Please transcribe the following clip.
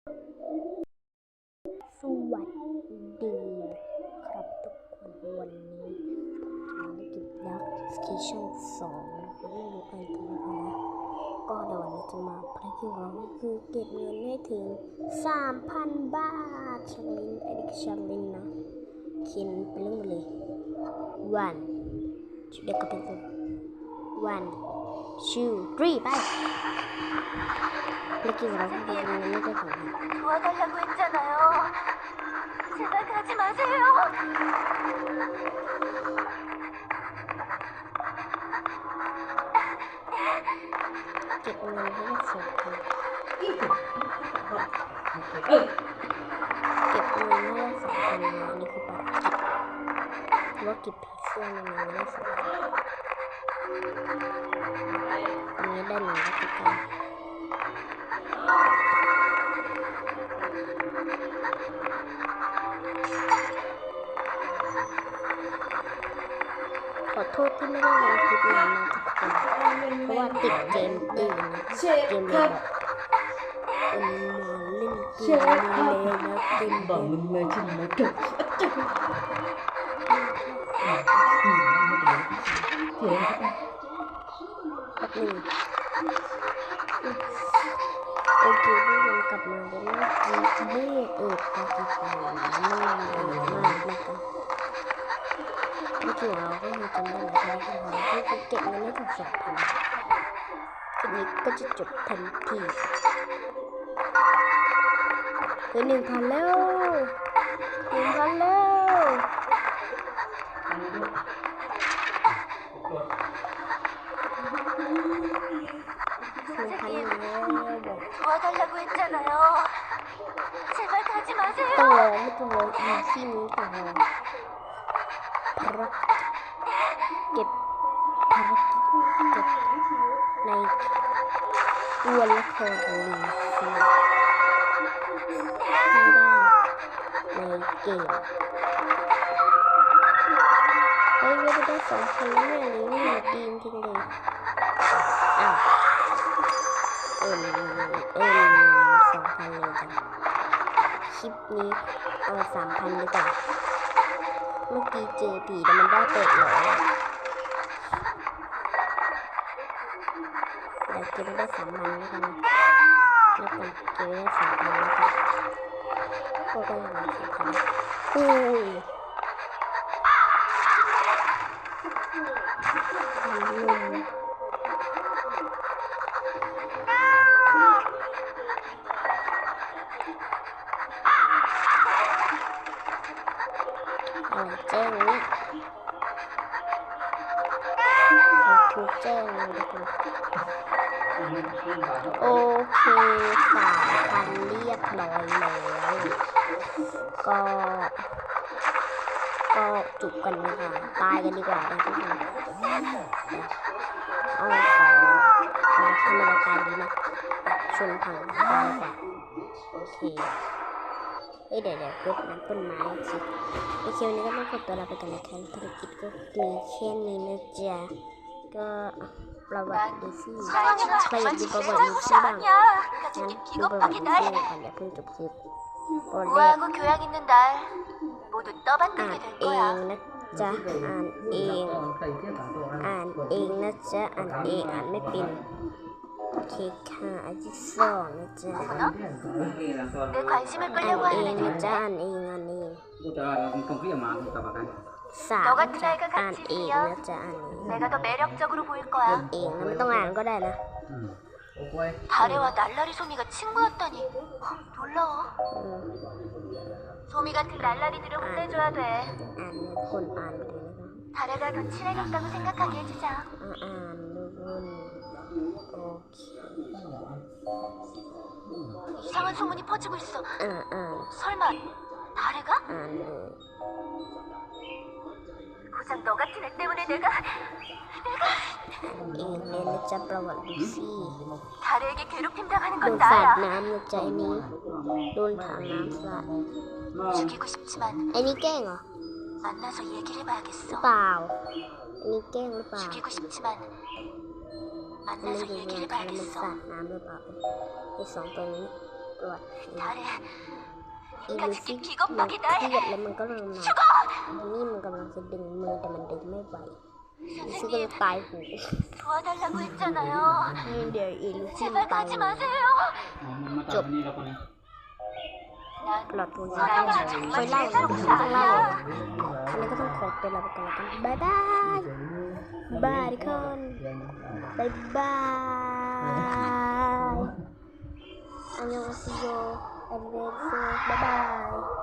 สวัสดีครับทุกคนวันนี้ผมจะมาเล่นเก็บดักสเกชั่นสองไม่รู้ใครกันะก็เดี๋ยววันนี้จะมาภารกิจของเราคือเก็บเงินให้ถึง 3,000 บาทชังลินไอเด็กชังลินนะเขียนไปเรื่องเลย one ชุดเด็กก็เป็นตัว one two, three, bye. Look at that. Look at that. Look at that. Look at that. Look at that. Look at that. Look at that. Look at that. Look at that. นี้ได้สองพันอันนี้ได้หนึ่งแล้วก็ได้ขอโทษที่ไม่ได้ลงคลิปนานนะทุกคนเพราะว่าติดเกมอื่นนะเชเกมคเดียรับเป็นหมอเล่นเกเชมฟครับเลยนะเกมบอกเดียวมึงมาชิมมาจบเถียงครับแป๊บนึง โอเคทุกคนกลับมาแล้วนะจีเม่เอิดปากีสถานไม่เลยมากนะคะที่จริงเราก็มีจำได้หลายครั้งที่เราเก็บเงินได้ถึงสองพันทีนี้ก็จะจบทันทีเฮ้ยหนึ่งพันแล้วหนึ่งพันแล้ว ออีซี่นี้ต้องรอภารกิจเก็บภารกิจเก็บในตัวละครของลิงซีให้ได้ในเกมเฮ้ยเราได้สองคนแล้วเนี่ยลิงนี่ดีจริงเลยอ้าวเอ็มเอ็มสองพันเลยจัง คลิปนี้ เอาสามพันดีกว่าเมื่อกี้เจอผีแต่มันได้เปิดร้อยอะเดี๋ยวเก็บไม่ได้สามพันแล้วกันแล้วกันเก็บไม่ได้สามพันแล้วกันก็ได้ประมาณสามพันอุ้ยลุม กแจ้งเลยทุกคนโอเคสามพันเรียบร้อยแล้วก็ก็จุกกันดีกว่าตายกันดีกว่านะทุกคนเอาขอเอาทำรายการดีนะชนผังตายกว่าโอเคเอ้ยเดี๋ยวเดี๋ยวกดน้ำต้นไม้สิโอเควันนี้ก็ต้องขอตัวลาไปกันนะคะภารกิจก็มีแค่นี้นะจ๊ะ ก็ประวัติดิรอยากดูประวัติดีบ้างงั้นดูประวัติดิซี่ก่อนอย่าเพิ่งจบคลิปบทแรกอ่านเองนะจ๊ะอ่านเองอ่านเองนะจะอ่านเองอ่านไม่เป็นเคค่ะอันที่สองนะจ๊ะอ่นเองนะจ๊ะอ่นเองอ่นเอง công khí mà các bạn สาม เราก็จะได้ก็ อ่านเองนะจ๊ะอ่านเอง 내가 더 매력적으로 보일 อ่าน 거야. เองนะไม่ต้องอ่านก็ได้นะ 다래와 날라리 소미가 친구였다니 어, 놀라워. อืม 소미 같은 날라리들을 혼내줘야 돼. อ่านเนี่ยคนอ่านไปเลยนะคะ 다래가 더 친해졌다고 생각하게 해주자. อ่าอ่านดูวนโอเค 이상한 소문이 퍼지고 있어. อ่าอ่าน 설마 다래가? อ่านเลย 고작 너 같은 애 때문에 내가 เองเลยนะจ๊ะประวัติดูซี่ 다래에게 괴롭힘 당하는 โดน 건 สาด 나야. น้ำนะจ๊ะไอ้นี้โดนถังน้ำสาด 죽이고 싶지만 ไอ้นี่แกล้งเหรอ 만나서 얘기를 해봐야겠어. เปล่าอันนี้แกล้งหรือเปล่า 죽이고 싶지만 อันนี้ 만나서 ดู 얘기를 เนี่ยทำมัน 해봐야겠어. สาดน้ำหรือเปล่าไอ้สองตัวนี้ ปลอดภัย 달에 อีลู 같이 ซี่ 기 มัน 비겁하게 เครียด 날 แล้วมันก็กำลังนอนนี่มันกำลังจะดึงมือแต่มันดึงไม่ไหวลูซี่ก็ 선생님 จะตายหู 도와달라고 했잖아요 นี่เดี๋ยวอีลูซี่ 제발 ตาย 가지 마세요 มันมาจากนี่แล้วก็นี่ 난 ปลอดภัย 사랑을 คอย 정말 เล่า 제 ต้องเล่า 사람이야 อันนี้ก็ต้องขอตัวลาไปก่อนแล้วกันบายบายบายทุกคนบายบายอันยอง อาเซิโ